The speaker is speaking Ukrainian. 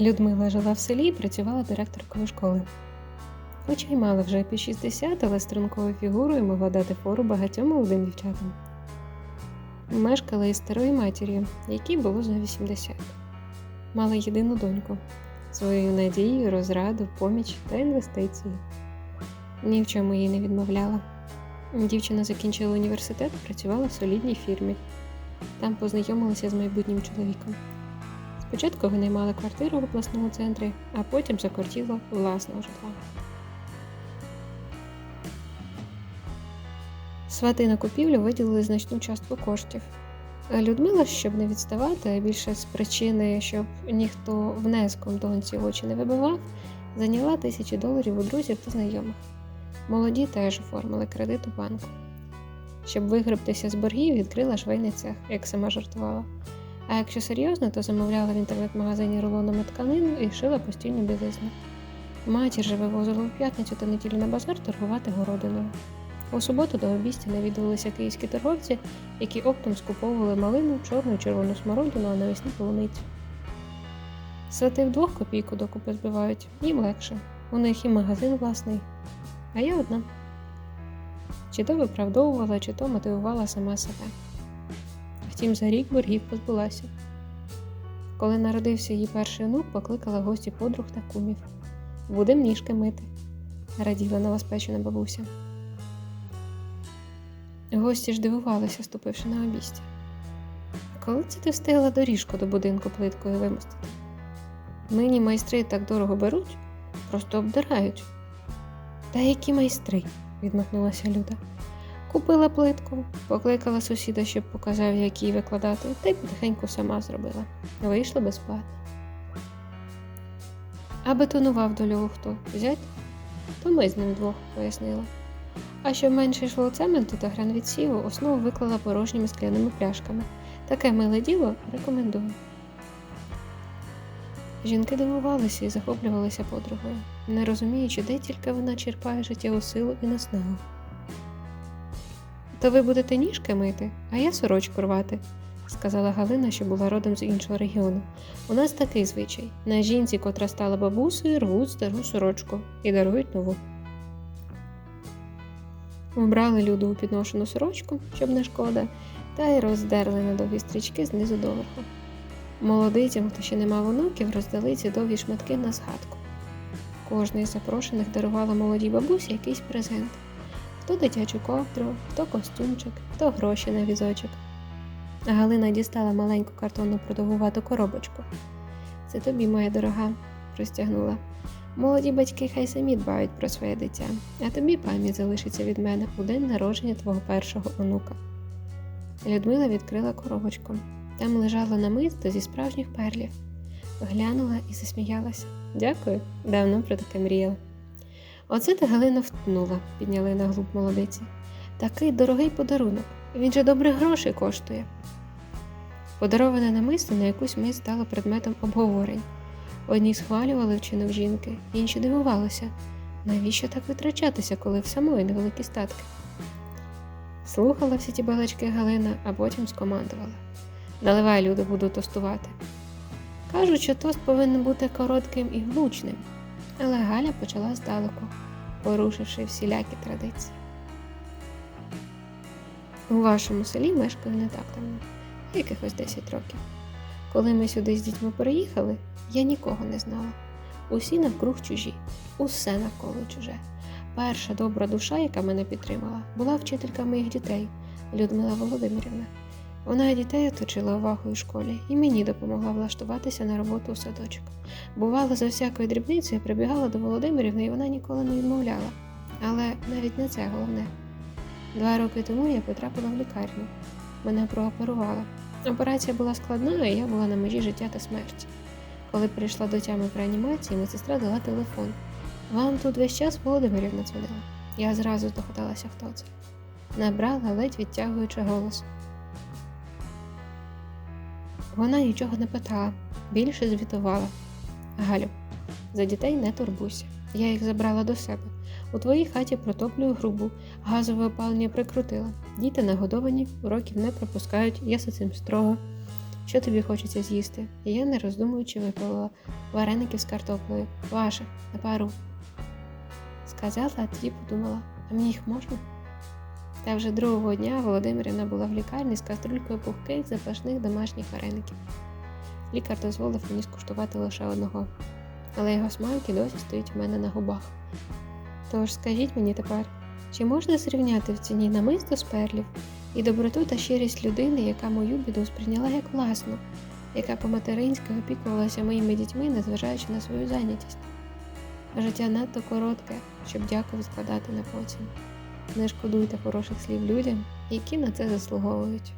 Людмила жила в селі і працювала директоркою школи. Хоча й мала вже під 60, але струнковою фігурою могла дати фору багатьом молодим дівчатам. Мешкала із старою матір'ю, якій було за 80. Мала єдину доньку, свою надію, розраду, поміч та інвестиції. Ні в чому їй не відмовляла. Дівчина закінчила університет, працювала в солідній фірмі. Там познайомилася з майбутнім чоловіком. Спочатку винаймали квартиру в обласному центрі, а потім закортіло власного житла. Свати на купівлю виділили значну частку коштів. Людмила, щоб не відставати, більше з причини, щоб ніхто внеском доньці очі не вибивав, зайняла тисячі доларів у друзів та знайомих. Молоді теж оформили кредит у банку. Щоб вигребтися з боргів, відкрила швейний цех, як сама жартувала. А якщо серйозно, то замовляла в інтернет-магазині рулонами тканину і шила постійну білизну. Матір же вивозила у п'ятницю та неділю на базар торгувати городиною. У суботу до обістя навідувалися київські торговці, які оптом скуповували малину, чорну і червону смородину, а навесні полуницю. Свати вдвох копійку докупи збивають, їм легше. У них і магазин власний, а я одна. Чи то виправдовувала, чи то мотивувала сама себе. Втім, за рік боргів позбулася. Коли народився її перший онук, покликала гості подруг та кумів. Будем ніжки мити, раділа новоспечена бабуся. Гості ж дивувалися, ступивши на обістя. Коли це ти встигла доріжку до будинку плиткою вимостити? Нині майстри так дорого беруть, просто обдирають. Та які майстри? відмахнулася Люда. Купила плитку, покликала сусіда, щоб показав, як її викладати, та й потихеньку сама зробила. Вийшло безплатно. А бетонував дольову хто? Взять? То ми з ним двох, пояснила. А щоб менше йшло цементу та гранвідсіву, основу виклала порожніми скляними пляшками. Таке миле діло рекомендую. Жінки дивувалися і захоплювалися подругою, не розуміючи, де тільки вона черпає життєву силу і наснагу. То ви будете ніжки мити, а я сорочку рвати, сказала Галина, що була родом з іншого регіону. У нас такий звичай на жінці, котра стала бабусею, рвуть стару сорочку і дарують нову. Вбрали люду у підношену сорочку, щоб не шкода, та й роздерли на довгі стрічки знизу доверху. Молодицям, хто ще не мав онуків, роздали ці довгі шматки на згадку. Кожна із запрошених дарувала молодій бабусі якийсь презент хто дитячу ковдру, хто костюмчик, хто гроші на візочок. Галина дістала маленьку картонну продовгувату коробочку. Це тобі, моя дорога, простягнула. Молоді батьки хай самі дбають про своє дитя, а тобі пам'ять залишиться від мене у день народження твого першого онука. Людмила відкрила коробочку. Там лежало намисто зі справжніх перлів. Глянула і засміялася. Дякую, давно про таке мріяла. Оце ти Галина втнула, підняли на глуб молодиці. Такий дорогий подарунок. Він же добре грошей коштує. Подароване намисто на якусь мить стало предметом обговорень. Одні схвалювали вчинок жінки, інші дивувалися, навіщо так витрачатися, коли в самої невеликі статки. Слухала всі ті балачки Галина, а потім скомандувала Наливай, люди, буду тостувати. Кажуть, що тост повинен бути коротким і влучним, але Галя почала здалеку, порушивши всілякі традиції. У вашому селі мешкаю не так давно, якихось 10 років. Коли ми сюди з дітьми переїхали, я нікого не знала. Усі навкруг чужі, усе навколо чуже. Перша добра душа, яка мене підтримала, була вчителька моїх дітей Людмила Володимирівна. Вона дітей оточила увагою у школі і мені допомогла влаштуватися на роботу у садочок. Бувало, за всякою дрібницею прибігала до Володимирівни, і вона ніколи не відмовляла. Але навіть не це головне. Два роки тому я потрапила в лікарню. Мене прооперували. Операція була складною, і я була на межі життя та смерті. Коли прийшла до тями в реанімації, медсестра дала телефон. Вам тут весь час Володимирівна дзвонила. Я зразу здогадалася, хто це. Набрала, ледь відтягуючи голос. Вона нічого не питала, більше звітувала. Галю, за дітей не турбуйся. Я їх забрала до себе. У твоїй хаті протоплюю грубу, газове опалення прикрутила. Діти нагодовані, уроків не пропускають, я за цим строго. що тобі хочеться з'їсти? Я, не роздумуючи, випалила вареників з картоплею. Ваше, на пару. Сказала, а тоді подумала, а мені їх можна? Та вже другого дня Володимирівна була в лікарні з каструлькою пухких запашних домашніх вареників. Лікар дозволив мені скуштувати лише одного, але його смак і досі стоїть у мене на губах. Тож скажіть мені тепер, чи можна зрівняти в ціні намисто з перлів і доброту та щирість людини, яка мою біду сприйняла як власну, яка по-материнськи опікувалася моїми дітьми, незважаючи на свою зайнятість? Життя надто коротке, щоб дякую складати на потім. Не шкодуйте хороших слів людям, які на це заслуговують.